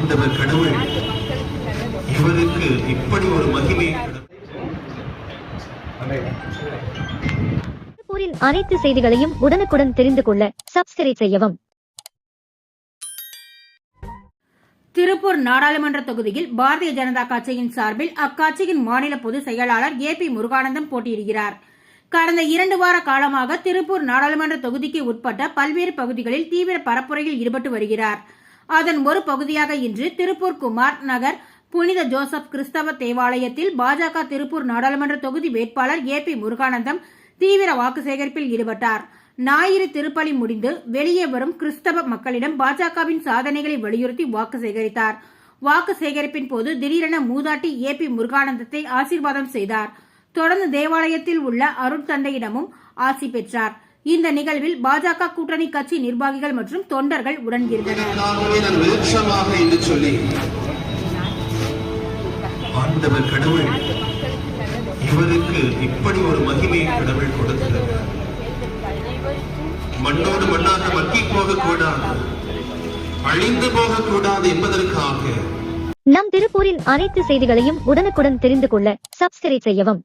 ஆண்டவர் கடவுள் இவருக்கு இப்படி ஒரு மகிமை அனைத்து செய்திகளையும் உடனுக்குடன் தெரிந்து கொள்ள சப்ஸ்கிரைப் செய்யவும். திருப்பூர் நாடாளுமன்ற தொகுதியில் பாரதிய ஜனதா கட்சியின் சார்பில் அக்கட்சியின் மாநில பொதுச் செயலாளர் ஏ பி முருகானந்தம் போட்டியிடுகிறார். கடந்த இரண்டு வார காலமாக திருப்பூர் நாடாளுமன்ற தொகுதிக்கு உட்பட்ட பல்வேறு பகுதிகளில் தீவிர பரப்புரையில் ஈடுபட்டு வருகிறார். அதன் ஒரு பகுதியாக இன்று திருப்பூர் குமார் நகர் புனித ஜோசப் கிறிஸ்தவ தேவாலயத்தில் பாஜக திருப்பூர் நாடாளுமன்ற தொகுதி வேட்பாளர் ஏ பி முருகானந்தம் தீவிர வாக்கு சேகரிப்பில் ஈடுபட்டார். ஞாயிறு திருப்பலி முடிந்து வெளியே வரும் கிறிஸ்தவ மக்களிடம் பாஜகவின் சாதனைகளை வலியுறுத்தி வாக்கு சேகரித்தார். வாக்கு சேகரிப்பின் போது திடீரென மூதாட்டி ஏ பி முருகானந்தத்தை ஆசீர்வாதம் செய்தார். தொடர்ந்து தேவாலயத்தில் உள்ள அருட்தந்தையிடமும் ஆசி பெற்றார். இந்த நிகழ்வில் பாஜக கூட்டணி கட்சி நிர்வாகிகள் மற்றும் தொண்டர்கள் உடன் இருந்தனர் நானுமே நான் வெளிச்சமாக என்று சொல்லி ஆண்டவர் கடவுள் இவருக்கு இப்படி ஒரு மகிமை கடவுள் கொடுத்திருக்கிறார் மண்ணோடு மண்ணாக மக்கி போகக்கூடாது அழிந்து போகக்கூடாது என்பதற்காக. நம் திருப்பூரின் அனைத்து செய்திகளையும் உடனுக்குடன் தெரிந்து கொள்ள சப்ஸ்கிரைப் செய்யவும்.